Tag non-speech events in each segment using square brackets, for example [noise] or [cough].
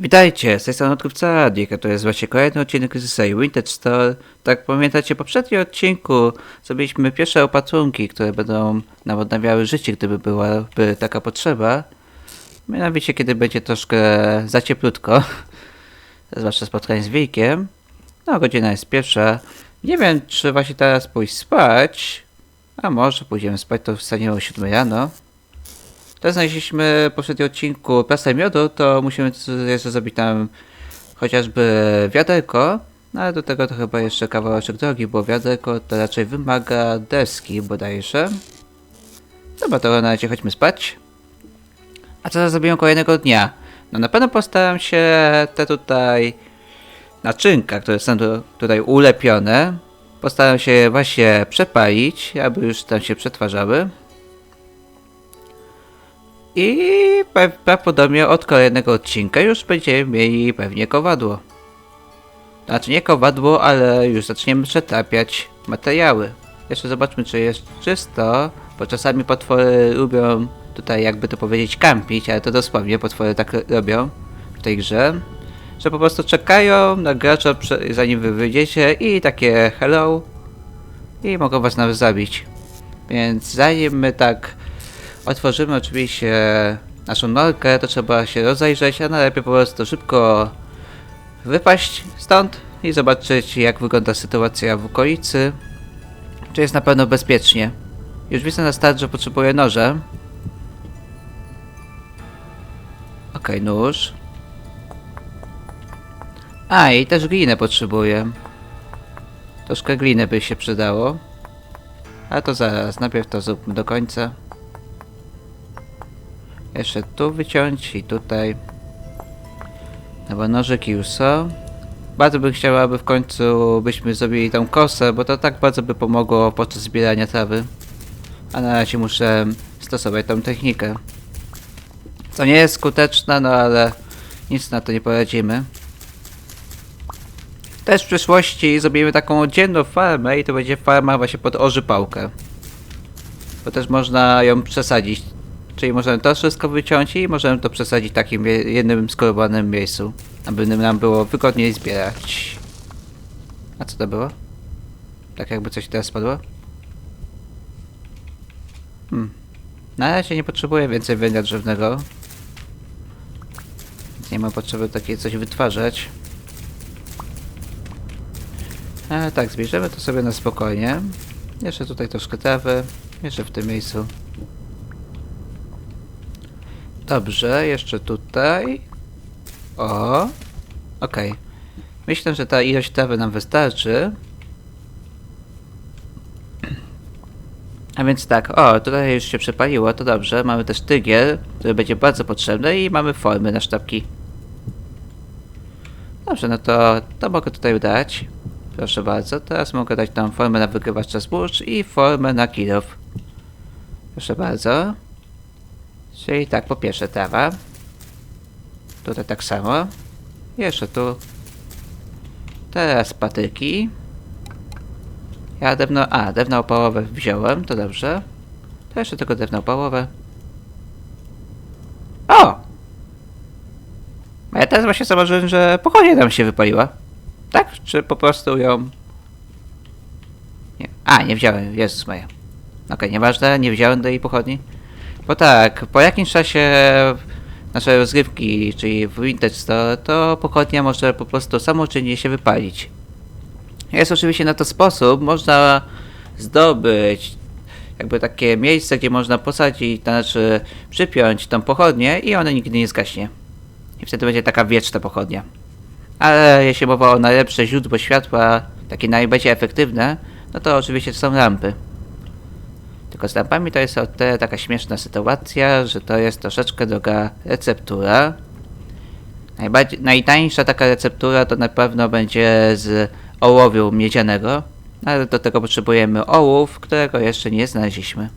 Witajcie, z tej strony odkrywca Radik, a to jest właśnie kolejny odcinek z Vintage Store. Tak pamiętacie, w poprzednim odcinku zrobiliśmy pierwsze opatrunki, które będą nam odnawiały życie, gdyby byłaby taka potrzeba. Mianowicie, kiedy będzie troszkę za cieplutko, [laughs] zwłaszcza spotkanie z wilkiem. No, godzina jest pierwsza. Nie wiem, czy właśnie teraz pójść spać, a może pójdziemy spać, to wstaniemy o 7 rano. Teraz znaleźliśmy w poprzednim odcinku plastę miodu, to musimy jeszcze zrobić tam chociażby wiaderko, no ale do tego to chyba jeszcze kawałeczek drogi, bo wiaderko to raczej wymaga deski bodajże. Dobra, to na razie chodźmy spać. A co teraz zrobimy kolejnego dnia? No na pewno postaram się te tutaj naczynka, które są tu, tutaj ulepione, postaram się właśnie przepalić, aby już tam się przetwarzały. I prawdopodobnie od kolejnego odcinka już będziemy mieli pewnie kowadło. Znaczy nie kowadło, ale już zaczniemy przetapiać materiały. Jeszcze zobaczmy, czy jest czysto, bo czasami potwory lubią tutaj jakby to powiedzieć kampić, ale to dosłownie potwory tak robią w tej grze. Że po prostu czekają na gracza zanim wy wyjdziecie i takie hello i mogą was nawet zabić. Więc zanim my tak otworzymy oczywiście naszą norkę, to trzeba się rozejrzeć, a najlepiej po prostu szybko wypaść stąd i zobaczyć jak wygląda sytuacja w okolicy. Czy jest na pewno bezpiecznie. Już widzę na start, że potrzebuję noże. Okej, nóż. A, i też glinę potrzebuję. Troszkę gliny by się przydało. Ale to zaraz, najpierw to zróbmy do końca. Jeszcze tu wyciąć i tutaj. No bo nożyki już są. Bardzo bym chciał, aby w końcu byśmy zrobili tą kosę, bo to tak bardzo by pomogło podczas zbierania trawy. A na razie muszę stosować tą technikę. To nie jest skuteczna, no ale nic na to nie poradzimy. Też w przyszłości zrobimy taką oddzielną farmę i to będzie farma właśnie pod orzypałkę. Bo też można ją przesadzić Czyli możemy to wszystko wyciąć i możemy to przesadzić w takim je- jednym skorowanym miejscu, aby nam było wygodniej zbierać. A co to było? Tak jakby coś teraz spadło? Hmm. Na razie nie potrzebuję więcej węgla drzewnego. Nie ma potrzeby takie coś wytwarzać. Ale tak, zbierzemy to sobie na spokojnie. Jeszcze tutaj troszkę trawy. Jeszcze w tym miejscu. Dobrze, jeszcze tutaj. O. Okej. Myślę, że ta ilość trawy nam wystarczy. A więc tak, o, tutaj już się przepaliło, to dobrze. Mamy też tygiel, który będzie bardzo potrzebny i mamy formy na sztabki. Dobrze, no to, to mogę tutaj dać. Proszę bardzo. Teraz mogę dać tam formę na wygrywacza zbóż i formę na kilof. Proszę bardzo. Czyli tak, po pierwsze trawa. Tutaj tak samo. Jeszcze tu. Teraz patyki. Ja drewno... A, drewno opałowe wziąłem, to dobrze. To jeszcze tylko drewno opałowe. O! A ja teraz właśnie zauważyłem, że pochodnia tam się wypaliła. Tak? Czy po prostu ją... Nie. A, nie wziąłem, Jezus moja. Okej, nieważne, nie wziąłem do jej pochodni. Bo tak, po jakimś czasie naszej rozgrywki, czyli w Vintage Store, to pochodnia może po prostu samoczynnie się wypalić. Jest oczywiście na to sposób, można zdobyć jakby takie miejsce, gdzie można posadzić, to znaczy przypiąć tą pochodnię i ona nigdy nie zgaśnie. I wtedy będzie taka wieczna pochodnia. Ale jeśli mowa o najlepsze źródło światła, takie najbardziej efektywne, no to oczywiście są lampy. Tylko z lampami to jest o tyle taka śmieszna sytuacja, że to jest troszeczkę droga receptura. Najbardziej, najtańsza taka receptura to na pewno będzie z ołowiu miedzianego, ale do tego potrzebujemy ołów, którego jeszcze nie znaleźliśmy.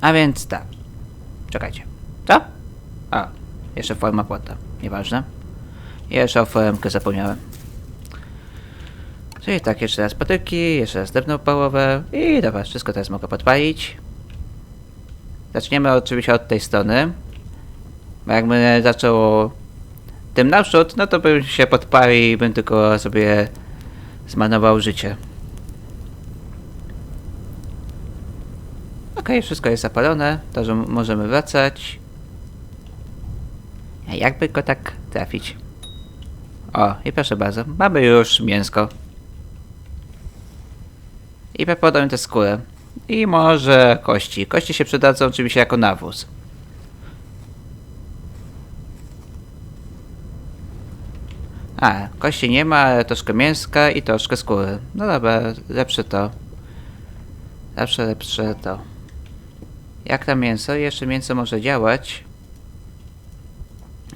A więc tak. Czekajcie. Co? A, jeszcze forma płota. Nieważne. Jeszcze o foremkę zapomniałem. Czyli tak, jeszcze raz patyki, jeszcze raz drewno opałowe i dobra, wszystko teraz mogę podpalić. Zaczniemy oczywiście od tej strony. Bo jakby zaczęło tym naprzód, no to bym się podpalił i bym tylko sobie zmarnował życie. Okej, wszystko jest zapalone, to że możemy wracać. A jakby go tak trafić? O, i proszę bardzo, mamy już mięsko. I podam tę skórę. I może kości. Kości się przydadzą oczywiście jako nawóz. A, kości nie ma, ale troszkę mięska i troszkę skóry. No dobra, lepsze to. Zawsze lepsze to. Jak tam mięso? Jeszcze mięso może działać.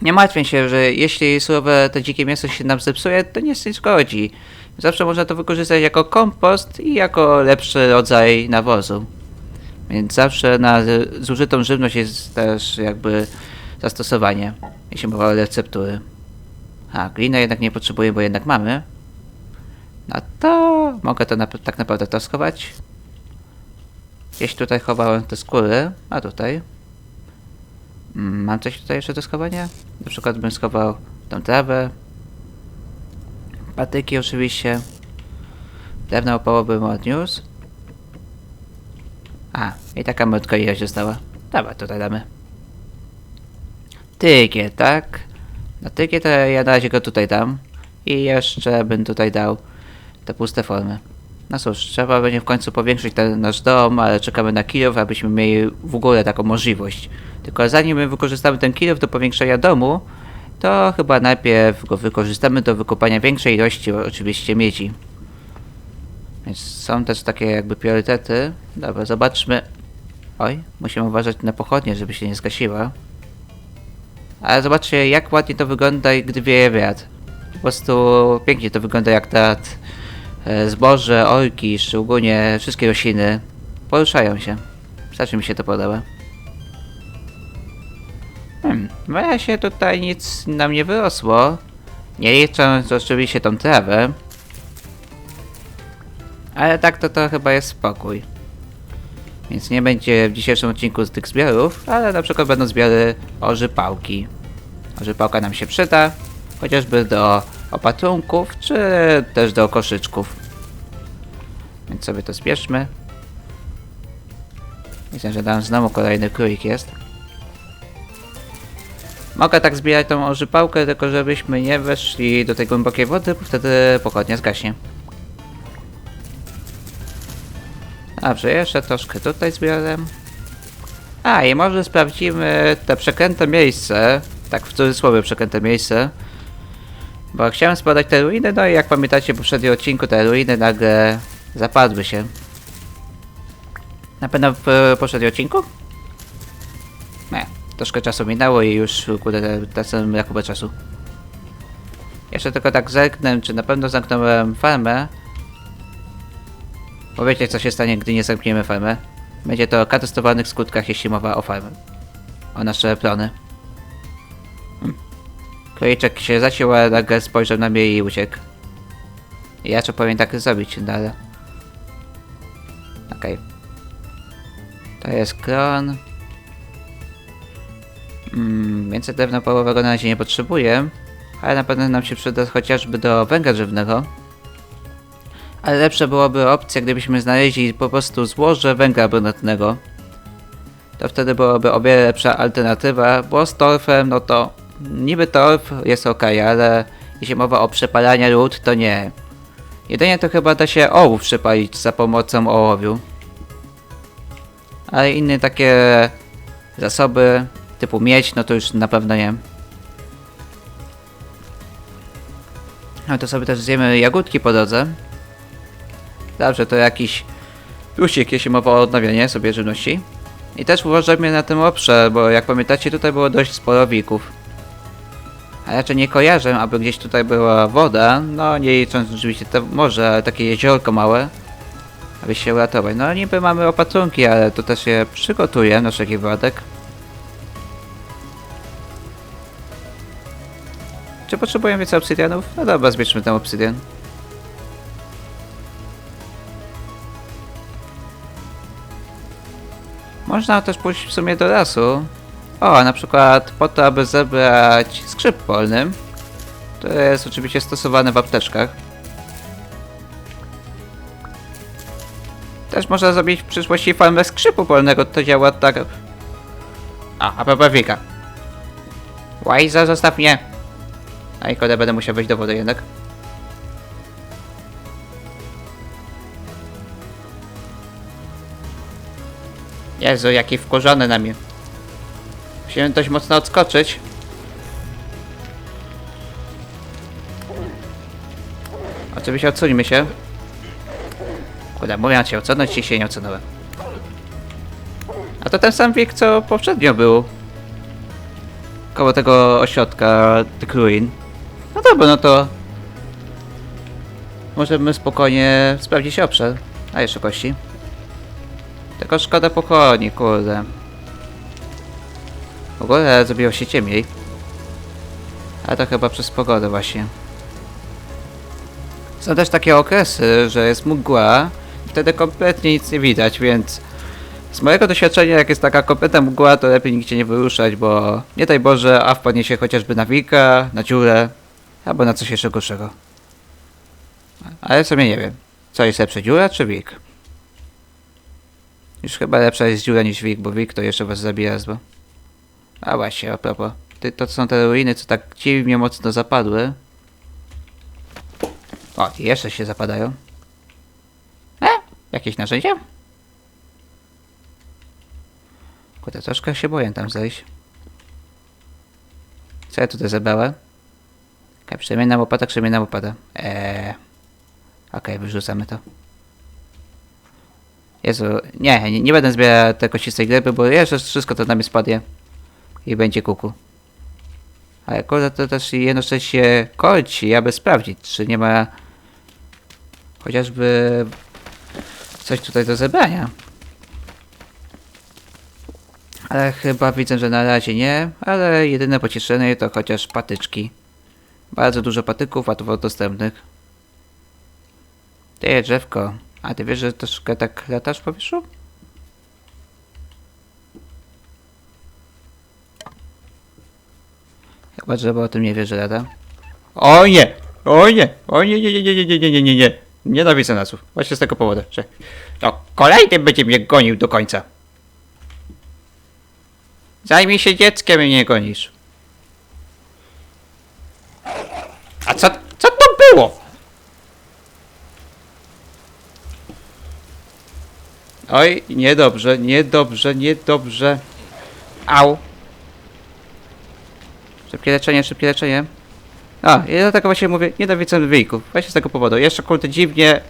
Nie martwię się, że jeśli surowe to dzikie mięso się nam zepsuje, to nie szkodzi. Zawsze można to wykorzystać jako kompost i jako lepszy rodzaj nawozu. Więc zawsze na z- zużytą żywność jest też jakby zastosowanie, jeśli mowa o receptury. A, glinę jednak nie potrzebuję, bo jednak mamy. No to mogę to nap- tak naprawdę to schować. Gdzieś tutaj chowałem te skóry, a tutaj. Mam coś tutaj jeszcze do schowania? Na przykład bym schował tą trawę. Patyki oczywiście. Drewno opałowe bym odniósł. A, i taka młotka ilość została. Dobra, tutaj damy. Tygiel, tak? Na tygiel to ja na razie go tutaj dam. I jeszcze bym tutaj dał te puste formy. No cóż, trzeba będzie w końcu powiększyć ten nasz dom, ale czekamy na kilof, abyśmy mieli w ogóle taką możliwość. Tylko zanim my wykorzystamy ten kilof do powiększenia domu, to chyba najpierw go wykorzystamy do wykopania większej ilości oczywiście miedzi. Więc są też takie jakby priorytety. Dobra, zobaczmy. Oj, musimy uważać na pochodnie, żeby się nie zgasiła. Ale zobaczcie, jak ładnie to wygląda, gdy wieje wiatr. Po prostu pięknie to wygląda, jak teatr e, zboże, orki, szczególnie wszystkie rośliny poruszają się. Strasznie mi się to podoba. Hmm, w razie tutaj nic nam nie wyrosło. Nie licząc oczywiście tą trawę. Ale tak to to chyba jest spokój. Więc nie będzie w dzisiejszym odcinku z tych zbiorów, ale na przykład będą zbiory orzypałki. Orzypałka nam się przyda, chociażby do opatrunków, czy też do koszyczków. Więc sobie to zbierzmy. Myślę, że tam znowu kolejny królik jest. Mogę tak zbierać tą orzypałkę, tylko żebyśmy nie weszli do tej głębokiej wody, bo wtedy pochodnia zgaśnie. Dobrze, jeszcze troszkę tutaj zbiorem. A, i może sprawdzimy te przekręte miejsce, tak w cudzysłowie przekręte miejsce. Bo chciałem zbadać te ruiny, no i jak pamiętacie w poprzednim odcinku, te ruiny nagle zapadły się. Na pewno w poprzednim odcinku? Troszkę czasu minęło i już kurde tracę rachubę czasu. Jeszcze tylko tak zerknę, czy na pewno zamknąłem farmę. Bo wiecie co się stanie, gdy nie zamkniemy farmę. Będzie to o katastrofalnych skutkach, jeśli mowa o farmę. O nasze plony. Hmm. Króliczek się zaciął, ale nagle spojrzał na mnie i uciekł. Ja co powinien tak zrobić dalej. Okej. To jest kron. Mm, więcej drewna połowego na razie nie potrzebuję. Ale na pewno nam się przyda chociażby do węgla drzewnego. Ale lepsze byłoby opcja, gdybyśmy znaleźli po prostu złoże węgla brunatnego. To wtedy byłoby o wiele lepsza alternatywa, bo z torfem, no to niby torf jest ok, ale jeśli mowa o przepalaniu ród, to nie. Jedynie to chyba da się ołów przepalić za pomocą ołowiu. Ale inne takie zasoby typu miedź, no to już na pewno nie. No to sobie też zjemy jagódki po drodze. Dobrze, to jakiś plusik, jeśli mowa o odnawianie sobie żywności. I też uważajmy na tym obszar, bo jak pamiętacie, tutaj było dość sporo wilków. A raczej nie kojarzę, aby gdzieś tutaj była woda, no nie licząc oczywiście to morze, ale takie jeziorko małe, aby się uratować. No niby mamy opatrunki, ale to też je przygotuję na wszelki wypadek. Czy potrzebuję więcej obsydianów? No dobra, zbierzmy ten obsydian. Można też pójść w sumie do lasu. O, na przykład po to, aby zebrać skrzyp polny. To jest oczywiście stosowane w apteczkach. Też można zrobić w przyszłości farmę skrzypu polnego, to działa tak... A, a propos wilka. Łajza, zostaw mnie! A i kodę będę musiał wejść do wody jednak. Jezu, jaki wkurzony na mnie. Musiałem dość mocno odskoczyć. Oczywiście odsuńmy się. Kurde, mówiąc się odsunąć i się nie odsunąłem. A to ten sam wiek, co poprzednio był. Koło tego ośrodka tych ruin. No dobra, no to... Możemy spokojnie sprawdzić obszar. A jeszcze kości. Tylko szkoda pochodni, kurde. W ogóle zrobiło się ciemniej. A to chyba przez pogodę właśnie. Są też takie okresy, że jest mgła i wtedy kompletnie nic nie widać, więc z mojego doświadczenia, jak jest taka kompletna mgła, to lepiej nigdzie nie wyruszać, bo nie daj Boże, a wpadnie się chociażby na wilka, na dziurę, albo na coś jeszcze gorszego. Ale w sumie nie wiem, co jest lepsze, dziura czy wilk? Już chyba lepsza jest dziura niż wilk, bo wilk to jeszcze was zabija zbo. A właśnie, a propos, ty, to są te ruiny, co tak dziwnie mocno zapadły. O, jeszcze się zapadają. E? Jakieś narzędzie? Kurde, troszkę się boję tam zejść. Co ja tutaj zabrałem? Okej, przemienna łopata, przemienna łopata. Eee. Okej, wyrzucamy to. Jezu, nie, nie, nie będę zbierał tej kościstej gleby, bo jeszcze wszystko to na mnie spadnie. I będzie kuku. Ale kurde, to też jednocześnie kolci, aby sprawdzić, czy nie ma chociażby coś tutaj do zebrania. Ale chyba widzę, że na razie nie, ale jedyne pocieszenie to chociaż patyczki. Bardzo dużo patyków, łatwo dostępnych. Ty, drzewko, a ty wiesz, że troszkę tak latasz w powietrzu? Chyba drzewo o tym nie wie, że lata. O nie! O nie! O nie, nie, nie, nie, nie, nie, nie, nie, nie, nie. Nienawidzę nasów. Właśnie z tego powodu, że... No, kolejny będzie mnie gonił do końca. Zajmij się dzieckiem i nie gonisz. A co, co to było? Oj, niedobrze, niedobrze, niedobrze. Au. Szybkie leczenie, szybkie leczenie. A, i dlatego właśnie mówię, nienawidzę wyjków. Właśnie z tego powodu. Jeszcze kurde dziwnie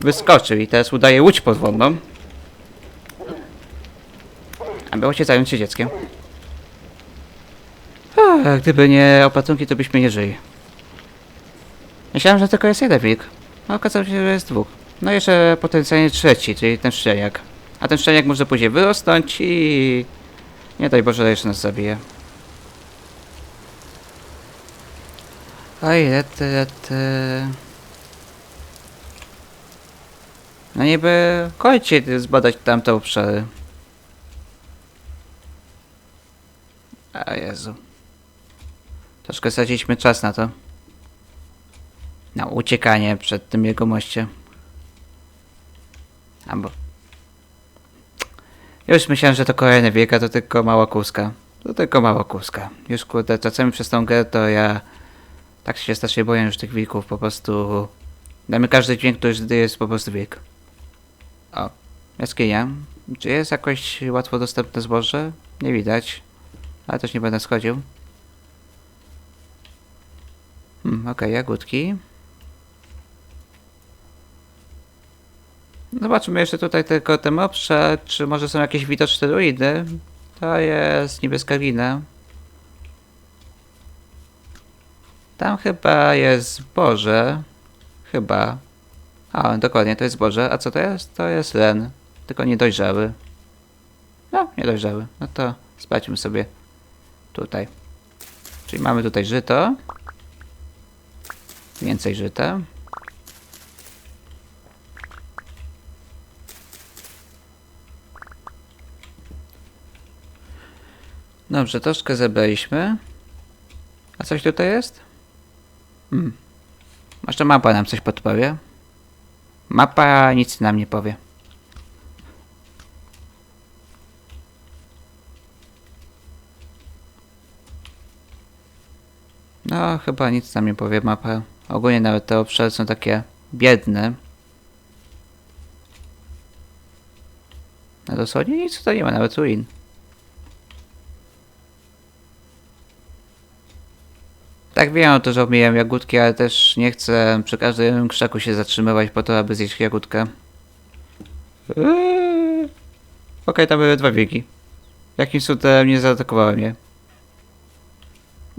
wyskoczył i teraz udaje łódź podwodną. A było zająć się dzieckiem. A, gdyby nie opatrunki, to byśmy nie żyli. Myślałem, że tylko jest jeden wilk. A okazało się, że jest dwóch. No jeszcze potencjalnie trzeci, czyli ten szczeniak. A ten szczeniak może później wyrosnąć i... Nie daj Boże, jeszcze nas zabije. Oj, lety, lety. No niby kończy zbadać tamte obszary. A Jezu. Troszkę straciliśmy czas na to. Na uciekanie przed tym jego moście. Albo... Już myślałem, że to kolejny wieka, to tylko mała kuska. To tylko mała kuska. Już kurde, czasami przez tą grę to ja... Tak się strasznie boję już tych wilków, po prostu... Damy każdy dźwięk, już jest po prostu wilk. O, jaskinia. Czy jest jakoś łatwo dostępne zboże? Nie widać. Ale też nie będę schodził. Hmm, okej, jagódki. Zobaczmy jeszcze tutaj tylko ten obszar, czy może są jakieś widoczne ruiny. To jest niebieska glina. Tam chyba jest zboże. Chyba. A, dokładnie, to jest zboże. A co to jest? To jest len. Tylko niedojrzały. No, niedojrzały. No to sprawdźmy sobie tutaj. Czyli mamy tutaj żyto. Więcej żyta. dobrze, troszkę zebraliśmy. A coś tutaj jest? Hmm. Może mapa nam coś podpowie? Mapa nic nam nie powie. No, chyba nic nam nie powie mapa. Ogólnie nawet te obszary są takie biedne. No dosłownie nic tutaj nie ma, nawet ruin. Tak wiem o to, że omijam jagódki, ale też nie chcę przy każdym krzaku się zatrzymywać po to, aby zjeść jagódkę. Eee. Okej, tam były dwa wieki. Jakim cudem nie zaatakowały mnie.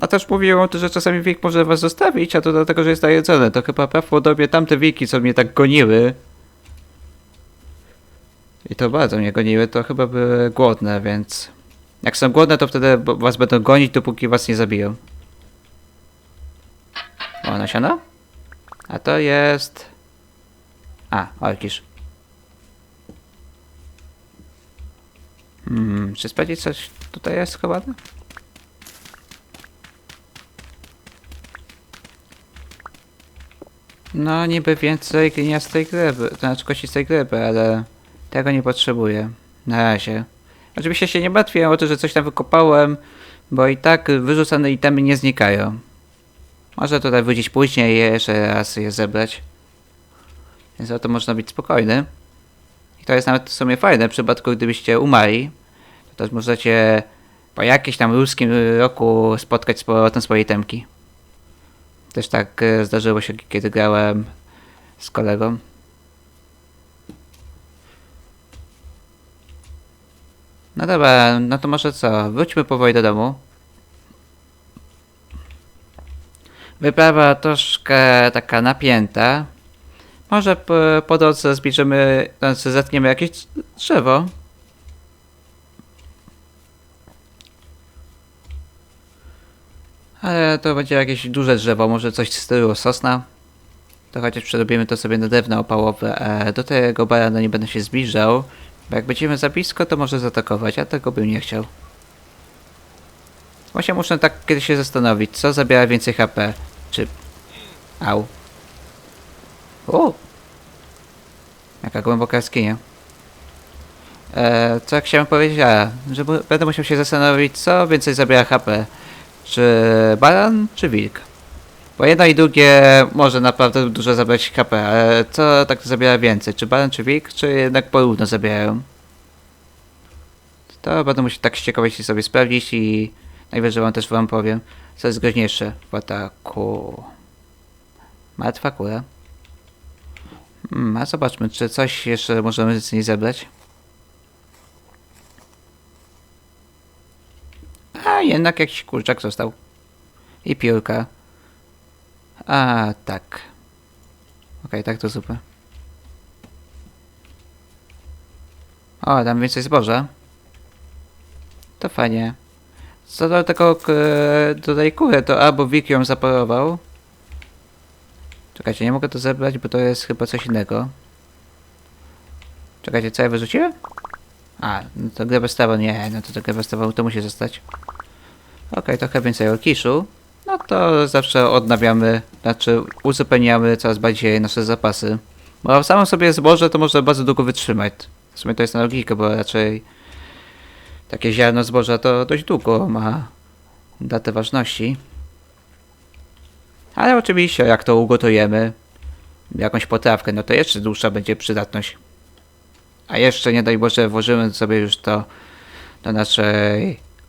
A też mówiłem o tym, że czasami wilk może was zostawić, a to dlatego, że jest najedzone. To chyba prawdopodobnie tamte wilki, co mnie tak goniły. I to bardzo mnie goniły, to chyba były głodne, więc... Jak są głodne, to wtedy was będą gonić, dopóki was nie zabiją. O, nasiona? A to jest... A, orkisz. Hmm, czy sprawdzić coś tutaj jest schowane? No, niby więcej gliniastej gleby, to znaczy kościstej gleby, ale tego nie potrzebuję. Na razie. Oczywiście się nie martwię o to, że coś tam wykopałem, bo i tak wyrzucane itemy nie znikają. Może tutaj wrócić później i jeszcze raz je zebrać. Więc o to można być spokojny. I to jest nawet w sumie fajne w przypadku, gdybyście umarli. To też możecie po jakimś tam ruskim roku spotkać z powrotem swoje temki. Też tak e, zdarzyło się, kiedy grałem z kolegą. No dobra, no to może co? Wróćmy powoli do domu. Wyprawa troszkę taka napięta. Może po, po drodze zbierzemy, znaczy zetniemy jakieś drzewo. Ale to będzie jakieś duże drzewo, może coś w stylu sosna. To chociaż przerobimy to sobie na drewno opałowe. E, do tego barana nie będę się zbliżał, bo jak będziemy za blisko, to może zaatakować, a tego bym nie chciał. Właśnie muszę tak kiedyś się zastanowić, co zabiera więcej HP. Czy... Au. O! Jaka głęboka jaskinia. E, co chciałem powiedzieć? A, że będę musiał się zastanowić, co więcej zabiera HP. Czy baran, czy wilk? Bo jedno i drugie może naprawdę dużo zabrać HP, ale co tak zabiera więcej? Czy baran, czy wilk, czy jednak porówno zabierają? To będę musiał tak z ciekawości sobie sprawdzić i najwyżej wam też wam powiem, co jest groźniejsze w ataku. Martwa kura. Hmm, a zobaczmy, czy coś jeszcze możemy z niej zebrać. A jednak jakiś kurczak został. I piórka. A tak. Okej, tak to super. O, tam więcej zboża. To fajnie. Co do tego do tej to albo Wik ją zaporował. Czekajcie, nie mogę to zebrać, bo to jest chyba coś innego. Czekajcie, co ja wyrzuciłem? A, no to grę stawał, nie, no to, to grę stawał, to musi zostać. Okej, trochę więcej orkiszu. No to zawsze odnawiamy, znaczy uzupełniamy coraz bardziej nasze zapasy. Bo samo sobie zboże to może bardzo długo wytrzymać. W sumie to jest na logikę, bo raczej takie ziarno zboża to dość długo ma datę ważności. Ale oczywiście jak to ugotujemy, jakąś potrawkę, no to jeszcze dłuższa będzie przydatność. A jeszcze nie daj Boże włożymy sobie już to do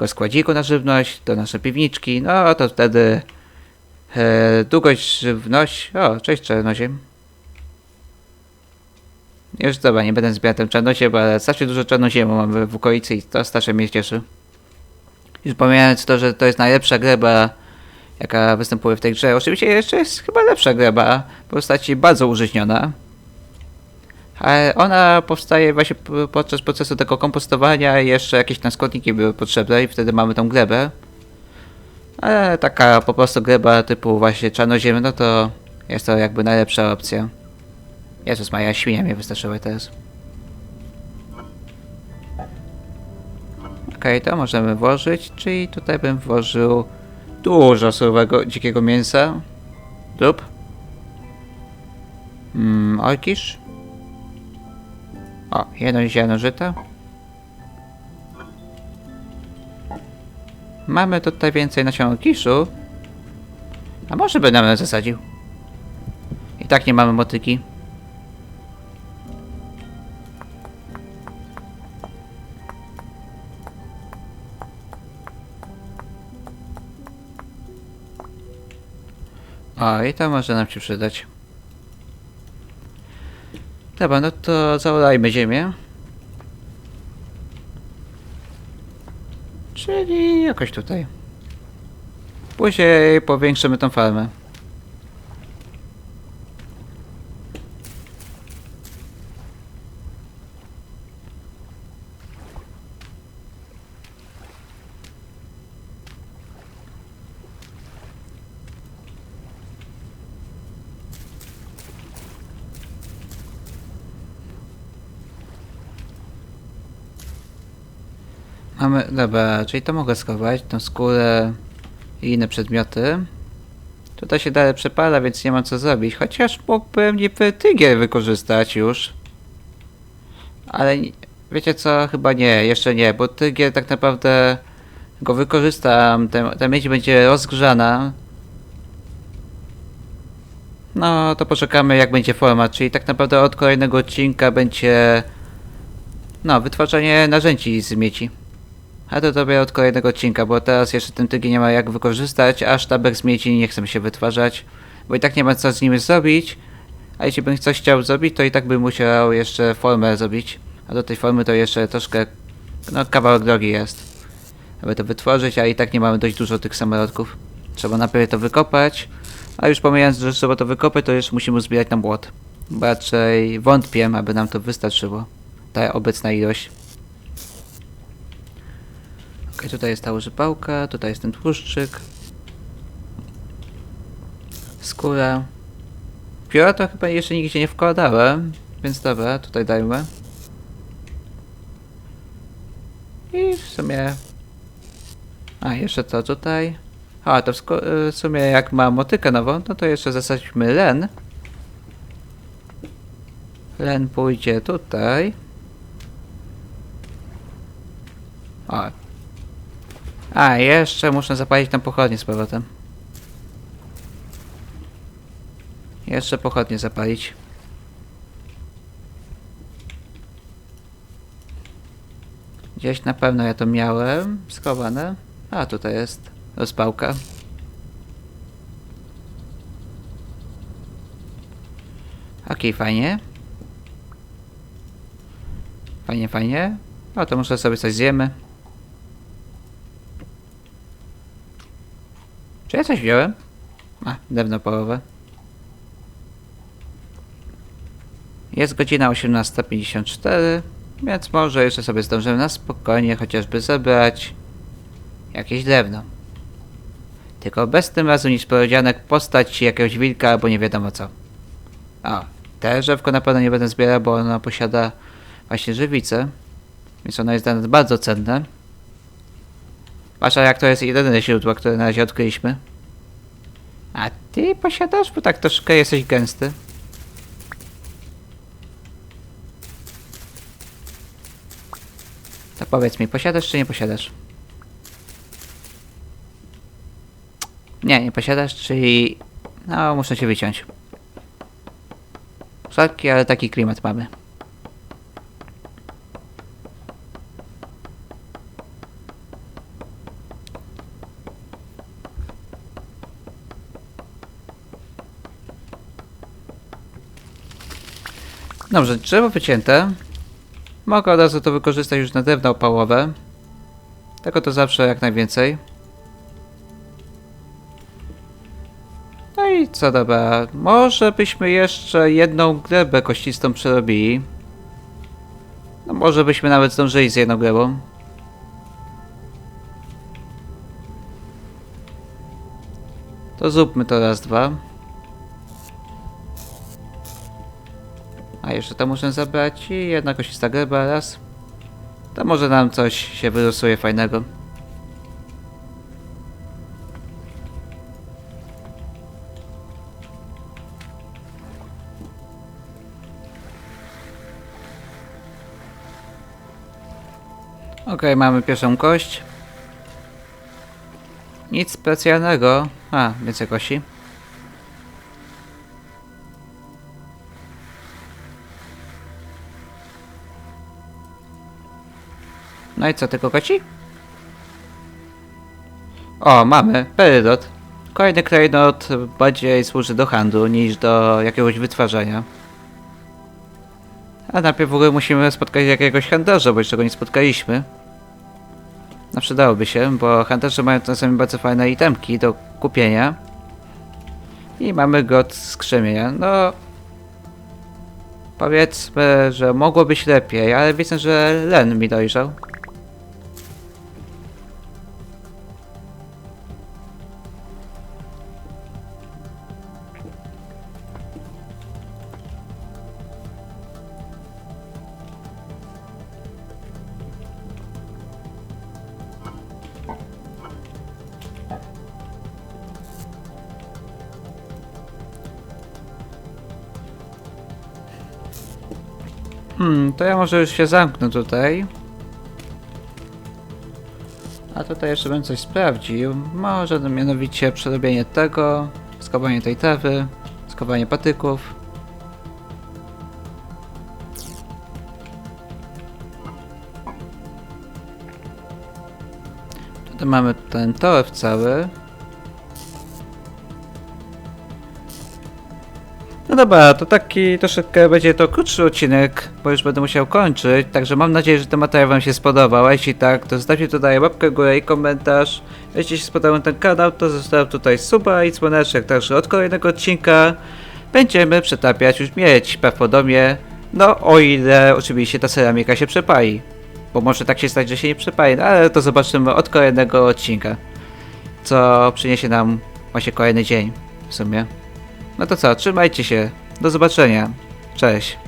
naszego składziku na żywność, do naszej piwniczki, no to wtedy e, długość żywność... O, cześć czarnoziem. Już dobra, nie będę zbierał tym czarnozie, bo zawsze dużo czarnoziemu mam w, okolicy i to strasznie mnie cieszy. Już pomijając to, że to jest najlepsza gleba, jaka występuje w tej grze. Oczywiście jeszcze jest chyba lepsza gleba, w postaci bardzo użyźniona. Ona powstaje właśnie podczas procesu tego kompostowania jeszcze jakieś tam składniki były potrzebne i wtedy mamy tą glebę. Ale taka po prostu gleba typu właśnie czarnoziem, no to jest to jakby najlepsza opcja. Jezus Maria, świnia mnie wystraszyły teraz. Okej, to możemy włożyć, czyli tutaj bym włożył dużo surowego dzikiego mięsa. Dup. Mm, orkisz. O, jedno ziarno żyta. Mamy tutaj więcej nasion orkiszu. A może by nam zasadził? I tak nie mamy motyki. O, i to może nam się przydać. Dobra, no to zaorajmy ziemię. Czyli jakoś tutaj. Później powiększymy tą farmę. Mamy, dobra, czyli to mogę schować, tą skórę i inne przedmioty. Tutaj się dalej przepala, więc nie mam co zrobić, chociaż mógłbym niefertygier wykorzystać już. Ale wiecie co, chyba nie, jeszcze nie, bo tygier tak naprawdę go wykorzystam, ten- ta miedź będzie rozgrzana. No, to poczekamy jak będzie format, czyli tak naprawdę od kolejnego odcinka będzie no, wytwarzanie narzędzi z miedzi. A to tobie od kolejnego odcinka, bo teraz jeszcze ten tygi nie ma jak wykorzystać, a sztabek z nie chcę się wytwarzać, bo i tak nie ma co z nim zrobić, a jeśli bym coś chciał zrobić, to i tak bym musiał jeszcze formę zrobić, a do tej formy to jeszcze troszkę, no kawałek drogi jest, aby to wytworzyć, a i tak nie mamy dość dużo tych samorodków. Trzeba najpierw to wykopać, a już pomijając, że trzeba to wykopać, to już musimy zbierać na błot. Raczej wątpię, aby nam to wystarczyło, ta obecna ilość. Tutaj jest ta łyżepałka, tutaj jest ten tłuszczyk. Skóra. Pióra to chyba jeszcze nigdzie nie wkładałem, więc dobra, tutaj dajmy. I w sumie... A, jeszcze to tutaj. A, to w, sko- w sumie jak mam motykę nową, no to jeszcze zasadźmy len. Len pójdzie tutaj. O, a, jeszcze muszę zapalić tam pochodnie z powrotem. Jeszcze pochodnie zapalić. Gdzieś na pewno ja to miałem schowane. A, tutaj jest rozpałka. Okej, fajnie. Fajnie, fajnie. O, to muszę sobie coś zjemy. Czy ja coś wziąłem? A, dawno połowę. Jest godzina 18.54, więc może jeszcze sobie zdążymy na spokojnie chociażby zebrać jakieś drewno. Tylko bez tym razem niespodzianek postać jakiegoś wilka albo nie wiadomo co. O, te drzewko na pewno nie będę zbierał, bo ono posiada właśnie żywicę, więc ono jest dla nas bardzo cenne. Zwłaszcza jak to jest jedyne źródło, które na razie odkryliśmy. A ty posiadasz, bo tak troszkę jesteś gęsty. To powiedz mi, posiadasz czy nie posiadasz? Nie, nie posiadasz, czyli... No, muszę się wyciąć. Sorki, ale taki klimat mamy. Dobrze, drzewo wycięte. Mogę od razu to wykorzystać już na drewno opałowe. Tego to zawsze jak najwięcej. No i co dobra, może byśmy jeszcze jedną glebę kościstą przerobili. No może byśmy nawet zdążyli z jedną glebą. To zróbmy to raz, dwa. A jeszcze to muszę zabrać i jedna koścista gleba raz. To może nam coś się wyrysuje fajnego. Okej, mamy pierwszą kość. Nic specjalnego. A, więcej kości. No i co, tylko koci? O, mamy. Perydot. Kolejny klejnot bardziej służy do handlu niż do jakiegoś wytwarzania. A najpierw w ogóle musimy spotkać jakiegoś handlarza, bo jeszcze go nie spotkaliśmy. No przydałoby się, bo handlarze mają czasami bardzo fajne itemki do kupienia. I mamy god skrzemienia. No... Powiedzmy, że mogło być lepiej, ale widzę, że Len mi dojrzał. To ja może już się zamknę tutaj. A tutaj jeszcze bym coś sprawdził. Może no, mianowicie przerobienie tego, skowanie tej trawy, skowanie patyków. Tutaj mamy ten torf cały. No dobra, to taki troszeczkę będzie to krótszy odcinek, bo już będę musiał kończyć, także mam nadzieję, że ten materiał wam się spodobał, a jeśli tak, to zostawcie tutaj łapkę w górę i komentarz. Jeśli się spodobał ten kanał, to zostaw tutaj suba i dzwoneczek, także od kolejnego odcinka będziemy przetapiać już mieć prawdopodobnie, no o ile oczywiście ta ceramika się przepali. Bo może tak się stać, że się nie przepali, no, ale to zobaczymy od kolejnego odcinka. Co przyniesie nam właśnie kolejny dzień w sumie. No to co, trzymajcie się. Do zobaczenia. Cześć.